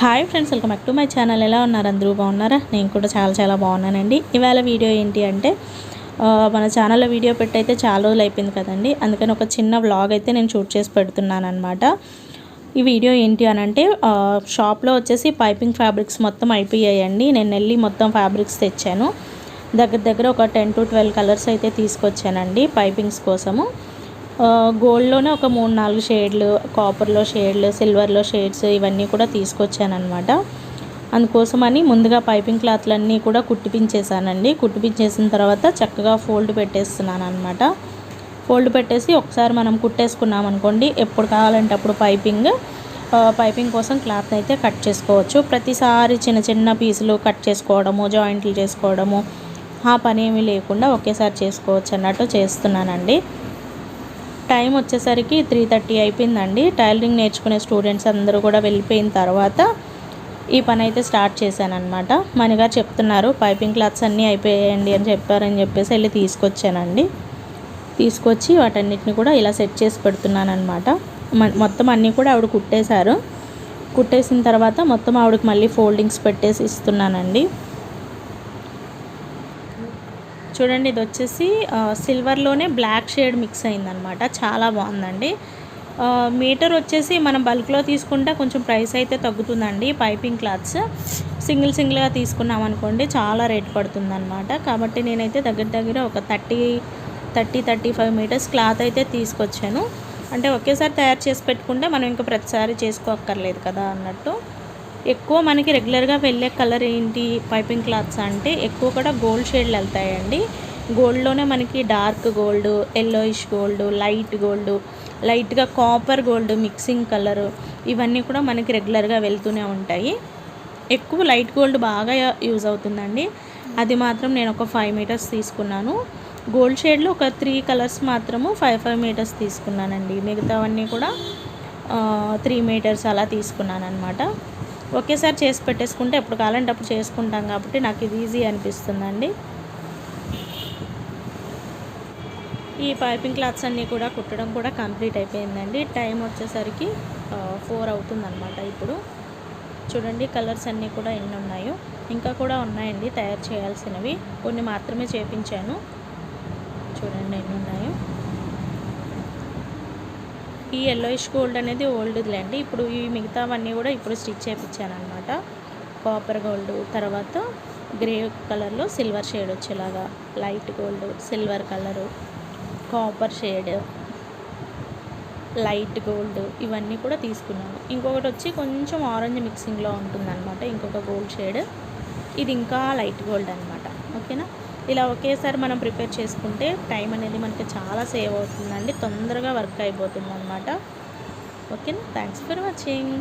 Hi friends welcome back to my channel. ఎలా ఉన్నారు? అందరూ బాగున్నారా? నేను కూడా చాలా చాలా బాగున్నానండి. ఇవాళ వీడియో ఏంటి అంటే మన ఛానల్లో వీడియో పెట్టి అయితే చాలా రోజులు అయిపోయింది కదండి. అందుకని ఒక చిన్న వ్లాగ్ అయితే నేను షూట్ చేసి పెడుతున్నాను అనమాట ఈ వీడియో ఏంటి అని అంటే షాప్లో వచ్చేసి పైపింగ్ ఫ్యాబ్రిక్స్ మొత్తం అయిపోయాయండి. నేను వెళ్ళి మొత్తం ఫ్యాబ్రిక్స్ తెచ్చాను. దగ్గర దగ్గర ఒక టెన్ టు ట్వెల్వ్ కలర్స్ అయితే తీసుకొచ్చానండి పైపింగ్స్ కోసము. గోల్డ్లోనే ఒక మూడు నాలుగు షేడ్లు కాపర్లో షేడ్లు సిల్వర్లో షేడ్స్ ఇవన్నీ కూడా తీసుకొచ్చానమాట అందుకోసమని ముందుగా పైపింగ్ క్లాత్లన్నీ కూడా కుట్టిపించేసానండి కుట్టిపించేసిన తర్వాత చక్కగా ఫోల్డ్ పెట్టేస్తున్నాను అనమాట ఫోల్డ్ పెట్టేసి ఒకసారి మనం కుట్టేసుకున్నాం అనుకోండి ఎప్పుడు కావాలంటే అప్పుడు పైపింగ్ పైపింగ్ కోసం క్లాత్ అయితే కట్ చేసుకోవచ్చు. ప్రతిసారి చిన్న చిన్న పీసులు కట్ చేసుకోవడము జాయింట్లు చేసుకోవడము ఆ పని ఏమీ లేకుండా ఒకేసారి చేసుకోవచ్చు అన్నట్టు చేస్తున్నానండి. టైం వచ్చేసరికి త్రీ థర్టీ అయిపోయిందండి. టైలరింగ్ నేర్చుకునే స్టూడెంట్స్ అందరూ కూడా వెళ్ళిపోయిన తర్వాత ఈ పని అయితే స్టార్ట్ చేశానమాట మనగారు చెప్తున్నారు పైపింగ్ క్లాత్స్ అన్నీ అయిపోయాయండి అని చెప్పారని చెప్పేసి వెళ్ళి తీసుకొచ్చానండి. తీసుకొచ్చి వాటన్నిటిని కూడా ఇలా సెట్ చేసి పెడుతున్నాను అనమాట మొత్తం అన్నీ కూడా ఆవిడ కుట్టేశారు. కుట్టేసిన తర్వాత మొత్తం ఆవిడకి మళ్ళీ ఫోల్డింగ్స్ పెట్టేసి ఇస్తున్నానండి. చూడండి ఇది వచ్చేసి సిల్వర్లోనే బ్లాక్ షేడ్ మిక్స్ అయిందనమాట చాలా బాగుందండి. మీటర్ వచ్చేసి మనం బల్క్లో తీసుకుంటే కొంచెం ప్రైస్ అయితే తగ్గుతుందండి పైపింగ్ క్లాత్స్. సింగిల్ సింగిల్గా తీసుకున్నాం అనుకోండి చాలా రేట్ పడుతుందన్నమాట. కాబట్టి నేనైతే దగ్గర దగ్గర ఒక thirty thirty thirty five metres cloth అయితే తీసుకొచ్చాను. అంటే ఒకేసారి తయారు చేసి పెట్టుకుంటే మనం ఇంకా ప్రతిసారి చేసుకోక్కర్లేదు కదా అన్నట్టు. ఎక్కువ మనకి రెగ్యులర్గా వెళ్ళే కలర్ ఏంటి? పైపింగ్ క్లాత్స్ అంటే ఎక్కువ కూడా గోల్డ్ షేడ్లు వెళ్తాయండి. గోల్డ్లోనే మనకి dark gold yellowish gold light gold లైట్గా కాపర్ గోల్డ్ మిక్సింగ్ కలర్ ఇవన్నీ కూడా మనకి రెగ్యులర్గా వెళ్తూనే ఉంటాయి. ఎక్కువ లైట్ గోల్డ్ బాగా యూజ్ అవుతుందండి. అది మాత్రం నేను ఒక ఫైవ్ మీటర్స్ తీసుకున్నాను. గోల్డ్ షేడ్లో ఒక త్రీ కలర్స్ మాత్రము ఫైవ్ ఫైవ్ మీటర్స్ తీసుకున్నానండి. మిగతావన్నీ కూడా త్రీ మీటర్స్ అలా తీసుకున్నాను అనమాట ఒకేసారి చేసి పెట్టేసుకుంటే ఎప్పుడు కావాలంటే అప్పుడు చేసుకుంటాం కాబట్టి నాకు ఇది ఈజీ అనిపిస్తుందండి. ఈ పైపింగ్ క్లాత్స్ అన్నీ కూడా కుట్టడం కూడా కంప్లీట్ అయిపోయిందండి. టైం వచ్చేసరికి ఫోర్ అవుతుందన్నమాట ఇప్పుడు. చూడండి కలర్స్ అన్నీ కూడా ఎన్ని ఉన్నాయో. ఇంకా కూడా ఉన్నాయండి తయారు చేయాల్సినవి. కొన్ని మాత్రమే చేపించాను. చూడండి ఎన్ని ఉన్నాయో. ఈ ఎల్లోయిష్ గోల్డ్ అనేది ఓల్డ్దిలేండి ఇప్పుడు ఈ మిగతావన్నీ కూడా ఇప్పుడు స్టిచ్ చేయించాను అనమాట కాపర్ గోల్డ్ తర్వాత గ్రే కలర్లో సిల్వర్ షేడ్ వచ్చేలాగా. Light gold silver colour copper shade light gold ఇవన్నీ కూడా తీసుకున్నాను. ఇంకొకటి వచ్చి కొంచెం ఆరెంజ్ మిక్సింగ్లో ఉంటుందన్నమాట. ఇంకొక గోల్డ్ షేడ్ ఇది ఇంకా లైట్ గోల్డ్ అనమాట ఓకేనా ఇలా ఒకేసారి మనం ప్రిపేర్ చేసుకుంటే టైం అనేది మనకి చాలా సేవ్ అవుతుందండి. తొందరగా వర్క్ అయిపోతుంది అనమాట ఓకేనా? Thanks for watching.